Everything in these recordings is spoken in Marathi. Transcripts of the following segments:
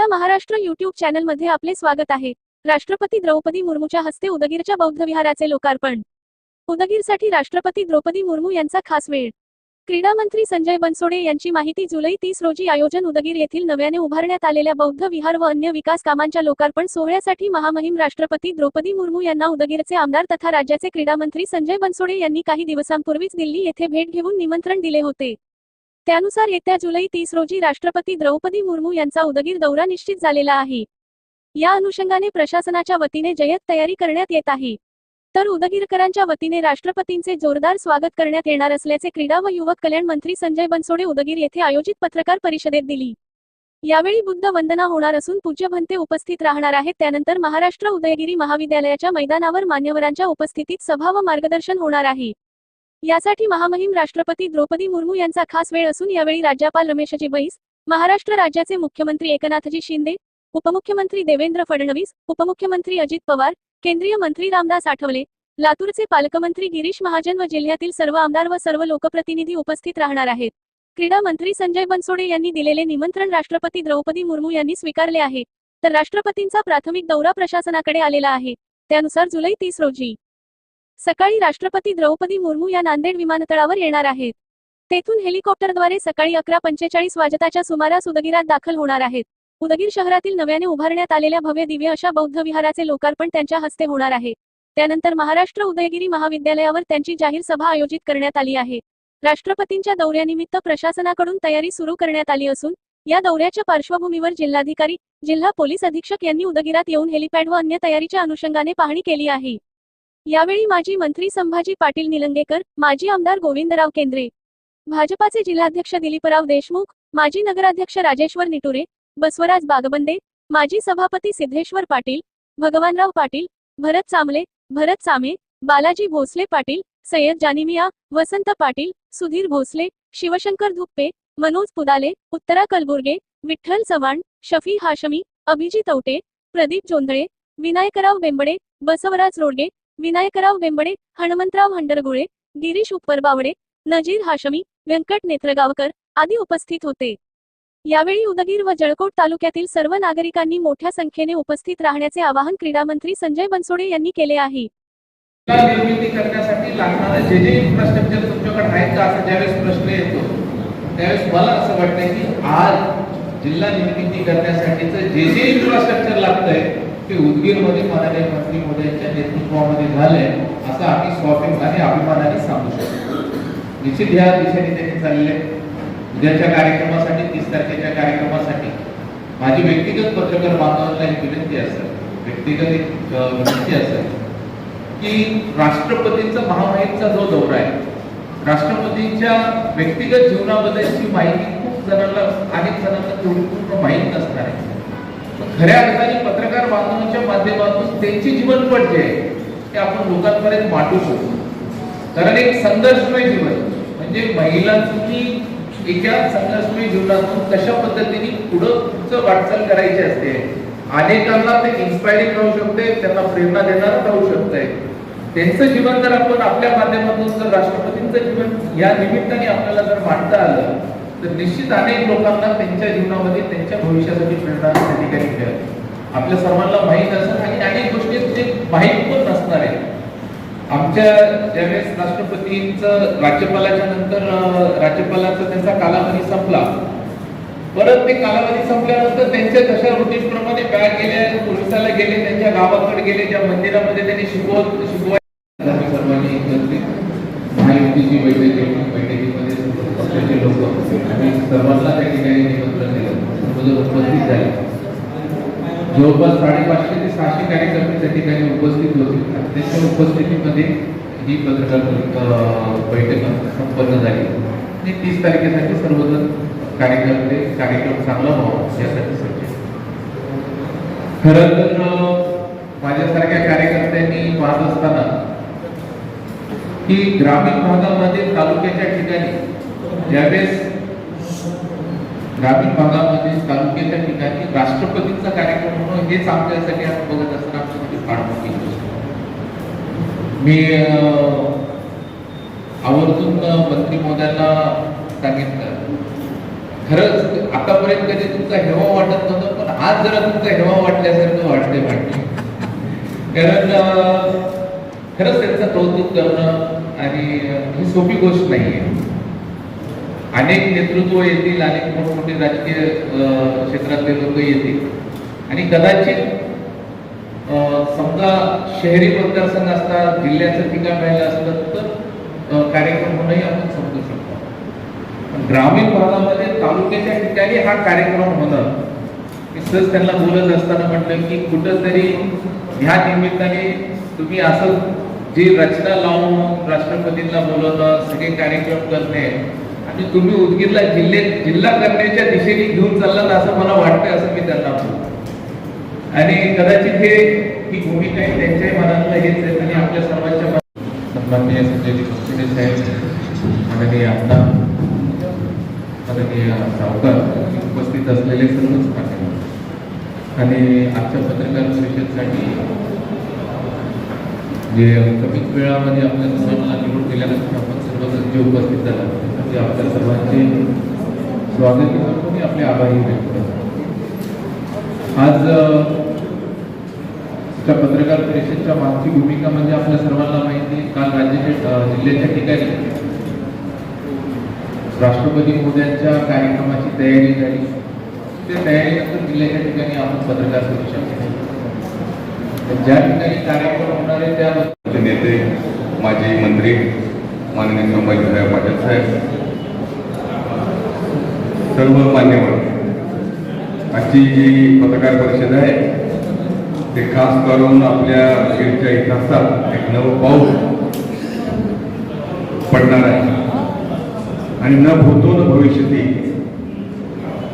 आपला महाराष्ट्र युट्यूब चॅनलमध्ये आपले स्वागत आहे. राष्ट्रपती द्रौपदी मुर्मूच्या हस्ते उदगीरच्या बौद्ध विहाराचे लोकार्पण. उदगीरसाठी राष्ट्रपती द्रौपदी मुर्मू यांचा खास वेळ. क्रीडा मंत्री संजय बनसोडे यांची माहिती जुलै तीस रोजी आयोजन उदगीर येथील नव्याने उभारण्यात आलेल्या बौद्ध विहार व अन्य विकास कामांच्या लोकार्पण सोहळ्यासाठी महामहिम राष्ट्रपती द्रौपदी मुर्मू यांना उदगीरचे आमदार तथा राज्याचे क्रीडा मंत्री संजय बनसोडे यांनी काही दिवसांपूर्वीच दिल्ली येथे भेट घेऊन निमंत्रण दिले होते. त्यानुसार येत्या जुलै तीस रोजी राष्ट्रपती द्रौपदी मुर्मू यांचा उदगीर दौरा निश्चित झालेला आहे. या अनुषंगाने प्रशासनाच्या वतीने जय्यत तयारी करण्यात येत आहे. तर उदगीरकरांच्या वतीने राष्ट्रपतींचे जोरदार स्वागत करण्यात येणार असल्याचे क्रीडा व युवक कल्याण मंत्री संजय बनसोडे उदगीर येथे आयोजित पत्रकार परिषदेत दिली. यावेळी बुद्ध वंदना होणार असून पूज्य भंते उपस्थित राहणार आहेत. त्यानंतर महाराष्ट्र उदयगिरी महाविद्यालयाच्या मैदानावर मान्यवरांच्या उपस्थितीत सभा व मार्गदर्शन होणार आहे. यासाठी महामहिम राष्ट्रपती द्रौपदी मुर्मू यांचा खास वेळ असून यावेळी राज्यपाल रमेशजी बैस महाराष्ट्र राज्याचे मुख्यमंत्री एकनाथजी शिंदे उपमुख्यमंत्री देवेंद्र फडणवीस उपमुख्यमंत्री अजित पवार केंद्रीय मंत्री रामदास आठवले लातूरचे पालकमंत्री गिरीश महाजन व जिल्ह्यातील सर्व आमदार व सर्व लोकप्रतिनिधी उपस्थित राहणार आहेत. क्रीडा मंत्री संजय बनसोडे यांनी दिलेले निमंत्रण राष्ट्रपती द्रौपदी मुर्मू यांनी स्वीकारले आहे. तर राष्ट्रपतींचा प्राथमिक दौरा प्रशासनाकडे आलेला आहे. त्यानुसार जुलै तीस रोजी सकाळी राष्ट्रपती द्रौपदी मुर्मू या नांदेड विमानतळावर येणार आहेत. तेथून हेलिकॉप्टरद्वारे सकाळी अकरा पंचेचाळीस वाजताच्या सुमारास उदगीरात दाखल होणार आहेत. उदगीर शहरातील नव्याने उभारण्यात आलेल्या भव्य दिव्य अशा बौद्ध विहाराचे लोकार्पण त्यांच्या हस्ते होणार आहे. त्यानंतर महाराष्ट्र उदयगिरी महाविद्यालयावर त्यांची जाहीर सभा आयोजित करण्यात आली आहे. राष्ट्रपतींच्या दौऱ्यानिमित्त प्रशासनाकडून तयारी सुरू करण्यात आली असून या दौऱ्याच्या पार्श्वभूमीवर जिल्हाधिकारी जिल्हा पोलीस अधीक्षक यांनी उदगीरात येऊन हेलिपॅड व अन्य तयारीच्या अनुषंगाने पाहणी केली आहे. यावेळी माजी मंत्री संभाजी पाटील निलंगेकर माजी आमदार गोविंदराव केंद्रे भाजपाचे जिल्हाध्यक्ष दिलीपराव देशमुख माजी नगराध्यक्ष राजेश्वर निटुरे बसवराज बागबंदे माजी सभापती सिद्धेश्वर पाटील भगवानराव पाटील भरत चामले भरत सामे बालाजी भोसले पाटील सय्यद जानिमिया वसंत पाटील सुधीर भोसले शिवशंकर धुप्पे मनोज पुदाले उत्तरा कलबुर्गे विठ्ठल चव्हाण शफी हाशमी अभिजित औटे प्रदीप जोंधळे विनायकराव बेंबडे बसवराज रोडगे विनायकराव बेंबडे हनुमंतराव हंडरगुळे गिरीश उपरबावडे नजीर हाशमी व्यंकट नेत्रगावकर आदी उपस्थित होते. यावेळी उदगीर व जळकोट तालुक्यातील सर्व नागरिकांनी मोठ्या संख्येने उपस्थित राहण्याचे आवाहन क्रीडा मंत्री संजय बनसोडे यांनी केले आहे. निर्मिती करण्यासाठी लागणारं जे जे इन्फ्रास्ट्रक्चर तुमच्याकडे आहेत का असा ज्यावेळेस प्रश्न येतो त्यावेळेस मला असं वाटतं की आज जिल्हा निर्मिती करण्यासाठीचं जे जे इन्फ्रास्ट्रक्चर लागतंय ते उदगीरमध्ये माननीय मंत्री मोदयांच्या नेतृत्वामध्ये झालंय असं आम्ही स्वाभिमानाने अभिमानाने सांगू शकतो. निश्चित ह्या दिशेने त्यांनी चालले उद्याच्या कार्यक्रमासाठी तीस तारखेच्या कार्यक्रमासाठी माझी व्यक्तिगत पत्रकार बांधवांना एक विनंती असेल व्यक्तिगत एक विनंती असेल की राष्ट्रपतींचा महामाहीचा जो दौरा आहे राष्ट्रपतींच्या व्यक्तिगत जीवनाबद्दलची माहिती खूप जणांना अनेक जणांना तेवढी पूर्ण माहीत नसणार आहे. खऱ्या अर्थाने पत्रकार बांधवांच्या माध्यमातून त्यांची जीवनपट जे आहे ते आपण लोकांपर्यंत मांडू शकतो. कारण एक संघर्षमय जीवन म्हणजे महिलांनी एका संघर्षमय जीवनातून कशा पद्धतीने पुढं पुढचं वाटचाल करायची असते अनेकांना ते इन्स्पायरिंग राहू शकते त्यांना प्रेरणा देणार राहू शकते त्यांचं जीवन जर आपण आपल्या माध्यमातून जर राष्ट्रपतींचं जीवन या निमित्ताने आपल्याला जर मांडता आलं तर निश्चित अनेक लोकांना त्यांच्या जीवनामध्ये त्यांच्या भविष्यासाठी प्रेरणा त्या ठिकाणी मिळेल आपल्या सर्वांना माहीत असेल आणि अनेक गोष्टी जे माहीत पण नसणार आहे आमच्या ज्यावेळेस राष्ट्रपतींचं राज्यपालाच्या नंतर राज्यपालाचा त्यांचा कालावधी संपला. परत ते कालावधी संपल्यानंतर त्यांच्या जशा रुटीनप्रमाणे बॅग गेले पोलिसाला गेले त्यांच्या गावाकडे गेले ज्या मंदिरामध्ये त्यांनी शिकवत शिकवाय सर्वांनी एकत्रित महायुतीची बैठक घेतली बैठकीमध्ये असलेले लोक आम्ही सर्वांना त्या ठिकाणी निमंत्रण दिलं. म्हणजे उपस्थित झाले. जवळपास साडेपाचशे ते सहाशे कार्यकर्ते त्या ठिकाणी उपस्थित होते. त्यांच्या उपस्थितीमध्ये ही पत्रकार बैठक संपन्न झाली. आणि तीस तारखेसाठी सर्वजण कार्यकर्ते कार्यक्रम चांगला व्हावा यासाठी सज्ज. खरं तर माझ्यासारख्या कार्यकर्त्यांनी पाहत असताना की ग्रामीण भागामध्ये तालुक्याच्या ठिकाणी ज्यावेळेस ग्रामीण भागामध्ये तालुक्याच्या ठिकाणी राष्ट्रपतींचा कार्यक्रम म्हणून हेच आपल्यासाठी आपण बघत असताना आमच्यासाठी फार मोठी मी अं, आवर्जून मंत्री महोदयांना सांगितलं. खरंच आतापर्यंत कधी तुमचा हेवा वाटत नव्हतं पण आज जरा तुमचा हेवा वाटल्यासारखं वाटते वाटते कारण खरंच त्यांचं कौतुक करणं आणि ही सोपी गोष्ट नाही आहे अनेक नेतृत्व येतील अनेक मोठमोठे राजकीय क्षेत्रातले लोक येतील. आणि कदाचित अं, समजा शहरी मतदारसंघ असता जिल्ह्याचं ठिकाण राहिलं असतं तर कार्यक्रम होणंही आपण समजू शकतो. पण ग्रामीण भागामध्ये तालुक्याच्या ठिकाणी हा कार्यक्रम होणं मी सहज त्यांना बोलत असताना म्हटलं की कुठंतरी ह्या निमित्ताने तुम्ही असं जी रचना लावून राष्ट्रपतींना बोलवणं सगळे कार्यक्रम करणे आणि तुम्ही उदगीरला जिल्हे जिल्हा करण्याच्या दिशेने घेऊन चाललात असं मला वाटतं असं मी त्यांना बोलतो आणि कदाचित हे ही भूमिका आहे त्यांच्याही मनातलं हेच आहे आणि आपल्या सर्वांच्या सन्माननीय संजयजी कुस्तीने साहेब माननीय आमदार माननीय सावकार उपस्थित असलेले सर्वच आणि आजच्या पत्रकार परिषदसाठी जे कमीत वेळामध्ये आपल्या सर्वांना निवड केल्यानंतर आपण सर्वजण जे उपस्थित झाला म्हणजे आपल्या सर्वांचे स्वागत करतो आणि आपले आभारी व्यक्त करतो आज त्या पत्रकार परिषदच्या मागची भूमिका म्हणजे आपल्या सर्वांना माहिती काल राज्याच्या जिल्ह्याच्या ठिकाणी राष्ट्रपती मोद्यांच्या कार्यक्रमाची तयारी झाली त्या तयारीनंतर जिल्ह्याच्या ठिकाणी आपण पत्रकार परिषद घेतली. ज्या ठिकाणी कार्यक्रम होणार आहे त्या नेते माजी मंत्री माननीय संभाजीभाई पाटील साहेब सर्व मान्यवर. आजची जी पत्रकार परिषद आहे ते खास करून आपल्या बीडच्या इतिहासात एक नवं पाऊस पडणार आहे. आणि न भूतो न भविष्यती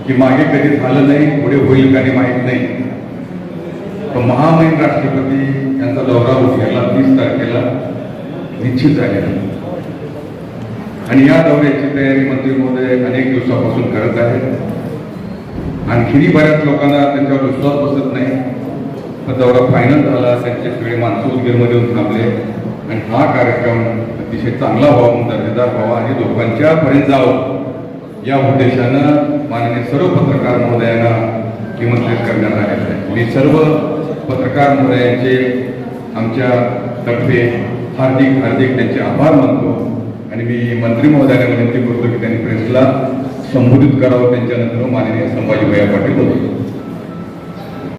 की मागे कधी झालं नाही पुढे होईल का नाही माहीत नाही. पण महामहिम राष्ट्रपती यांचा दौरा उद्याला तीस तारखेला निश्चित झालेला. आहे. आणि या दौऱ्याची तयारी मंत्री महोदय अनेक दिवसापासून करत आहेत. आणखीनही बऱ्याच लोकांना त्यांच्यावर विश्वास बसत नाही. पण दौरा फायनल झाला त्यांचे सगळे माणसं उदगीरमध्ये येऊन थांबले. आणि हा कार्यक्रम अतिशय चांगला व्हावा दर्जेदार व्हावा आणि लोकांच्या पर्यंत जावं या उद्देशानं माननीय सर्व पत्रकार महोदयांना निमंत्रित करण्यात आलेलं आहे. मी सर्व पत्रकार महोदयांचे आमच्या तर्फे हार्दिक हार्दिक त्यांचे आभार मानतो. आणि मी मंत्री महोदयाला विनंती करतो की त्यांनी प्रेसला संबोधित करावं त्यांच्यानंतर माननीय भैया पाटील बोलतो